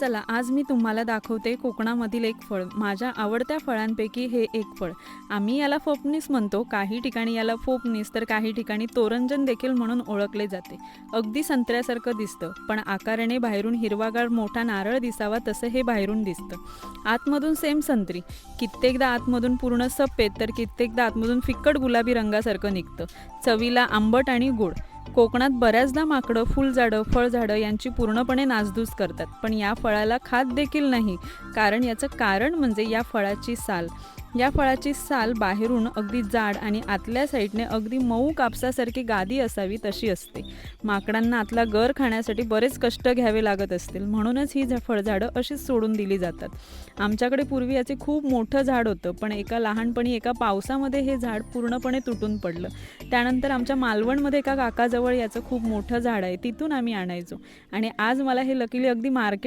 चला आज मी तुम्हाला दाखवते कोकणामधील एक फळ. माझ्या आवडत्या फळांपैकी हे एक फळ. आम्ही याला फोपनीस म्हणतो. काही ठिकाणी याला फोपनीस तर काही ठिकाणी तोरंजन देखील म्हणून ओळखले जाते. अगदी संत्र्यासारखं दिसतं पण आकाराने बाहेरून हिरवागार मोठा नारळ दिसावा तसं हे बाहेरून दिसतं. आतमधून सेम संत्री. कित्येकदा आतमधून पूर्ण सफेद तर कित्येकदा आतमधून फिक्कट गुलाबी रंगासारखं निघतं. चवीला आंबट आणि गोड. कोकणात बऱ्याचदा माकडं फुलझाडं फळझाडं यांची पूर्णपणे नासधूस करतात. पण या फळाला खात देखील नाही. कारण याचं कारण म्हणजे या फळाची साल. या फळाची साल बाहेरून अगदी जाड आणि आतल्या साईडने अगदी मऊ कापसासारखी गादी असावी तशी असते. माकडांना आतला गर खाण्यासाठी बरेच कष्ट घ्यावे लागत असतील. म्हणूनच ही फळझाडं अशीच सोडून दिली जातात. आमच्याकडे पूर्वी याचे खूप मोठं झाड होतं पण एका लहानपणी एका पावसामध्ये हे झाड पूर्णपणे तुटून पडलं. त्यानंतर आमच्या मालवणमध्ये एका काकाजवळ याचं खूप मोठं झाड आहे तिथून आम्ही आणायचो. आणि आज मला हे लकीली अगदी मार्केट